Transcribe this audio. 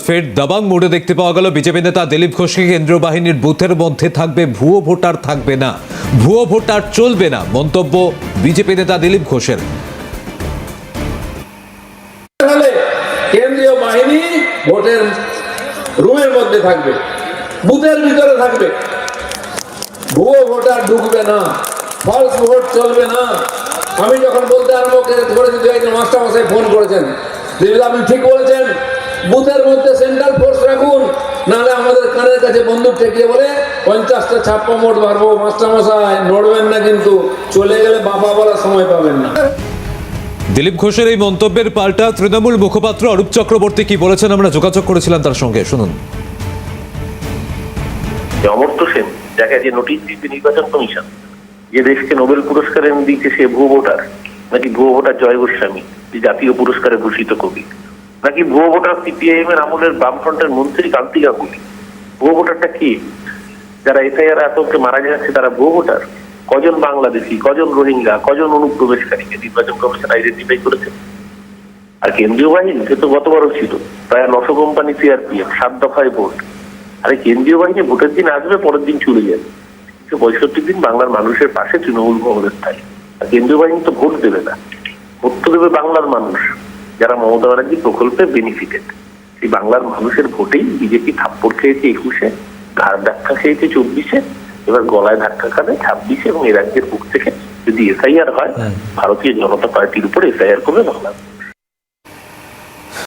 ফের দাবাং মোড়ে দেখতে পাওয়া গেল বিজেপি নেতা দিলীপ ঘোষকে কেন্দ্রীয় বাহিনীর বুথের মধ্যে থাকবে, ভুয়ো ভোটার থাকবে না। ভুয়ো ভোটার চলবে না, মন্তব্য বিজেপি নেতা দিলীপ ঘোষের। কেন্দ্রীয় বাহিনী ভোটের রুমের মধ্যে থাকবে, বুথের ভিতরে থাকবে। ভুয়ো ভোটার ঢুকবে না ফলস ভোট চলবে না। আমি যখন বলতে আরম্ভ করে- করেছি একজন মাস্টার মশাই ফোন করেছেন। দিদিদা আপনি ঠিক বলেছেন। বুথের মধ্যে সেন্ট্রাল ফোর্স রাখুন নাহলে আমাদের কানের কাছে বন্দুক ঠেকিয়ে বলে পঞ্চাশটা ছাপ্পা মোট মারবো মাস্টার মশাই নড়বেন না কিন্তু চলে গেলে বাবা বলার সময় পাবেন না। দিলীপ ঘোষের এই মন্তব্যের পাল্টা তৃণমূল মুখপাত্র অরূপ চক্রবর্তী কি বলেছেন? আমরা যোগাযোগ করেছিলাম তার সঙ্গে শুনুন। অমর্ত্য সেন যাকে যে নোটিশ দিয়েছে নির্বাচন কমিশন যে দেশকে নোবেল পুরস্কার এনে দিয়েছে সে ভুয়ো ভোটার নাকি ভুয়ো ভোটার জয় গোস্বামী জাতীয় পুরস্কারে ভূষিত কবি। নাকি ভুয়ো ভোটার সিপিআইএম এর আমলের বামফ্রন্টের মন্ত্রী কান্তি গাঙ্গুলি ভুয়ো ভোটারটা কি? যারা এসআইআর আতঙ্কে মারা যাচ্ছে তারা ভুয়ো ভোটার? কজন বাংলাদেশি, কজন রোহিঙ্গা, কজন অনুপ্রবেশকারীকে নির্বাচন কমিশন আইডেন্টিফাই করেছে? আর কেন্দ্রীয় বাহিনী, সে তো গতবারও ছিল, প্রায় নশো কোম্পানি সিআরপিএফ, সাত দফায় ভোট। আরে কেন্দ্রীয় বাহিনী ভোটের দিন আসবে, পরের দিন চলে যাবে। কিন্তু পঁয়ষট্টি দিন বাংলার মানুষের পাশে তৃণমূল কংগ্রেস থাকে। আর কেন্দ্রীয় বাহিনী তো ভোট দেবে না। ভোট তো দেবে বাংলার মানুষ। যারা মমতা ব্যানার্জি প্রকল্পে বেনিফিটেড সেই বাংলার মানুষের ভোটেই বিজেপি থাপ্পড় খেয়েছে একুশে ঘাড় ধাক্কা খেয়েছে চব্বিশে এবার গলায় ধাক্কা খাবে ছাব্বিশে এবং এ রাজ্যের বুক থেকে যদি এসআইআর হয় ভারতীয় জনতা পার্টির উপর এসআইআর করবে বাংলা